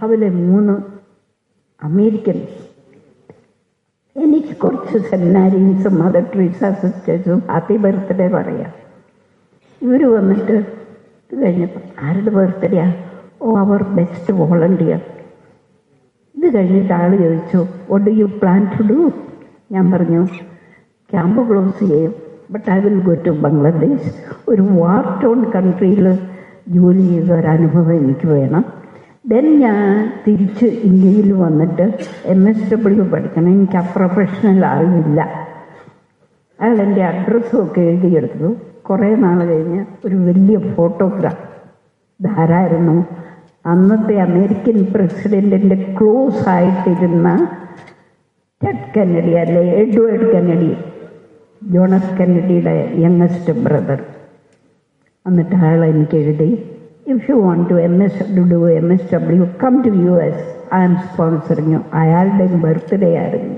രാവിലെ മൂന്ന് അമേരിക്കൻ എനിക്ക് കുറച്ച് സെമിനാരീസും മദർ ട്രീസ സിസ്റ്റേഴ്സും ഹാപ്പി ബർത്ത്ഡേ പറയാം. ഇവർ വന്നിട്ട് ഇത് കഴിഞ്ഞപ്പോൾ ആരുടെ ബർത്ത്ഡേയാ ഓ അവർ ബെസ്റ്റ് വോളണ്ടിയർ ഇത് കഴിഞ്ഞിട്ട് ആൾ ചോദിച്ചു what do you plan to do ഞാൻ പറഞ്ഞു ക്യാമ്പ് ക്ലോസ് ചെയ്യും but I will go to Bangladesh ഒരു വാർ ടോൺ കൺട്രിയിൽ ജോലി ചെയ്ത ഒരനുഭവം എനിക്ക് വേണം. ദെൻ ഞാൻ തിരിച്ച് ഇന്ത്യയിൽ വന്നിട്ട് എം എസ് ഡബ്ല്യു പഠിക്കണം. എനിക്ക് ആ പ്രൊഫഷണൽ അറിവില്ല. അയാൾ എന്റെ അഡ്രസ്സും എഴുതിയെടുത്തു. കുറേ നാൾ കഴിഞ്ഞ് ഒരു വലിയ ഫോട്ടോഗ്രാഫ് ധാരായിരുന്നു അന്നത്തെ അമേരിക്കൻ പ്രസിഡന്റിന്റെ ക്ലോസ് ആയിട്ടിരുന്ന ടെഡ് കെന്നഡി അല്ലെ? Edward Kennedy. ജോണസ് കെന്നഡിയുടെ യങ്ങസ്റ്റ് ബ്രദർ എന്നിട്ട് അയാൾ എനിക്ക് എഴുതി. If you want to M S do M S W come to U S I am sponsoring അയാളുടെ ബർത്ത്ഡേ ആയിരുന്നു.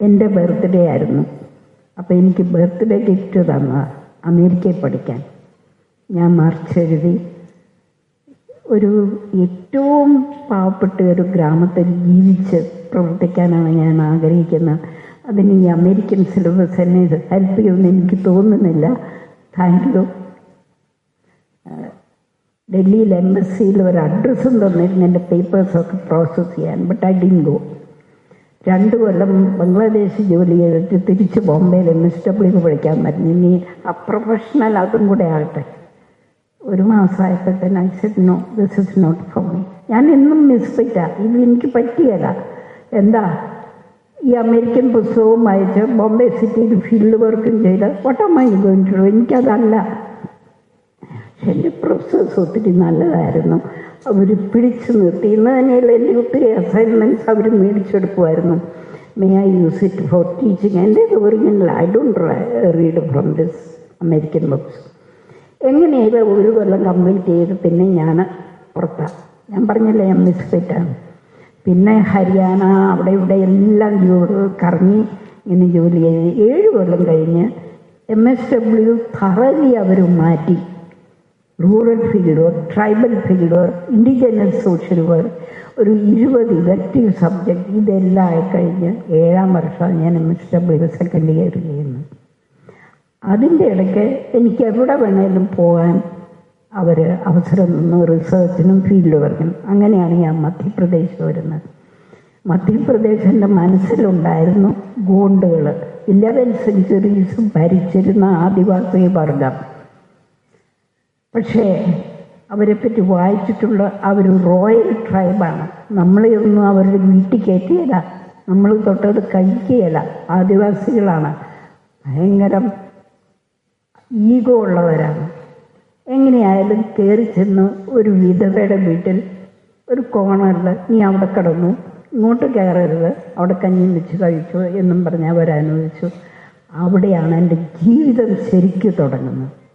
എന്റെ ബർത്ത്ഡേ ആയിരുന്നു. അപ്പോൾ എനിക്ക് ബർത്ത്ഡേ ഗിഫ്റ്റ് തന്ന അമേരിക്കയിൽ പഠിക്കാൻ. ഞാൻ മാർച്ച് എഴുതി. ഒരു ഏറ്റവും പാവപ്പെട്ട ഒരു ഗ്രാമത്തിൽ ജീവിച്ച് പ്രവർത്തിക്കാനാണ് ഞാൻ ആഗ്രഹിക്കുന്നത്. അതിന് ഈ അമേരിക്കൻ സിലബസ് എന്നെ ഹെൽപ്പ് ചെയ്യുമെന്ന് എനിക്ക് തോന്നുന്നില്ല. താങ്ക് യു ഡൽഹിയിൽ എം എസ് സിയിൽ ഒരു അഡ്രസ്സും തന്നിരുന്നു. എന്റെ പേപ്പേഴ്സൊക്കെ പ്രോസസ്സ് ചെയ്യാൻ ബട്ട് ഐ ഡിൻ ഗോ രണ്ട് കൊല്ലം ബംഗ്ലാദേശ് ജോലി ചെയ്തിട്ട് തിരിച്ച് ബോംബെയിൽ എം എസ് ഡബ്ല്യു പഠിക്കാൻ പറ്റും ഇനി അപ്രൊഫഷണൽ അതും കൂടെ ആകട്ടെ. ഒരു മാസമായപ്പോഴത്തേന് I said no this is not for me ഞാൻ എന്നും മിസ്ഫിറ്റാ ഇത് എനിക്ക് പറ്റിയല്ല. എന്താ? ഈ അമേരിക്കൻ പുസ്തകവും വായിച്ച് ബോംബെ സിറ്റിയിൽ ഫീൽഡ് വർക്കും ചെയ്ത് വട്ടമായി പോയിട്ടുള്ളൂ എനിക്കതല്ല. എന്റെ പ്രൊഫസേഴ്സ് ഒത്തിരി നല്ലതായിരുന്നു. അവർ പിടിച്ചു നിർത്തി. ഇന്ന് തന്നെയുള്ള എന്റെ ഒത്തിരി അസൈൻമെന്റ്സ് അവർ മേടിച്ചെടുക്കുമായിരുന്നു may I use it for teaching എന്റെ original I don't read from this American books എങ്ങനെയായാലും ഒരു കൊല്ലം കംപ്ലീറ്റ് ചെയ്ത് പിന്നെ ഞാൻ പുറത്താണ് ഞാൻ പറഞ്ഞില്ലേ എസ് ഫിറ്റാണ് പിന്നെ ഹരിയാന അവിടെ ഇവിടെ എല്ലാം ജോലി കറങ്ങി ഇങ്ങനെ ജോലി ചെയ്ത്. ഏഴ് കൊല്ലം കഴിഞ്ഞ് എം എസ് ഡബ്ല്യു തറലി അവർ മാറ്റി. Rural field work tribal field work indigenous social work ഒരു ഇരുപത് ഇലക്റ്റീവ് സബ്ജക്റ്റ് ഇതെല്ലാം ആയിക്കഴിഞ്ഞ് ഏഴാം വർഷമാണ് ഞാൻ M S W second year ചെയ്യുന്നത് അതിന്റെ ഇടയ്ക്ക് എനിക്ക് എവിടെ വേണേലും പോകാൻ അവർ അവസരം തന്നു റിസർച്ചിനും ഫീൽഡ് വർക്കിനും അങ്ങനെയാണ് ഞാൻ മധ്യപ്രദേശ് വരുന്നത്. മധ്യപ്രദേശ് എന്റെ മനസ്സിലുണ്ടായിരുന്നു ഗോണ്ടുകൾ ഇലവൻ സെഞ്ചുറീസ് ഭരിച്ചിരുന്ന ആദിവാസി വർഗം. പക്ഷേ അവരെ അവരെപ്പറ്റി വായിച്ചിട്ടുള്ള അവർ റോയൽ ട്രൈബാണ്. നമ്മളെയൊന്നും അവരുടെ വീട്ടിൽ കയറ്റിയല്ല നമ്മൾ തൊട്ടത് കഴിക്കുകയല്ല. ആദിവാസികളാണ്. ഭയങ്കരം ഈഗോ ഉള്ളവരാണ്. എങ്ങനെയായാലും കയറി ചെന്ന് ഒരു വിധവയുടെ വീട്ടിൽ ഒരു കോണറിൽ നീ അവിടെ കിടന്നു. ഇങ്ങോട്ട് കയറരുത്. അവിടെ കഞ്ഞി വെച്ച് കഴിച്ചു എന്നും പറഞ്ഞ് അവരനുവദിച്ചു അവിടെയാണ് എന്റെ ജീവിതം ശരിക്കും തുടങ്ങുന്നത്.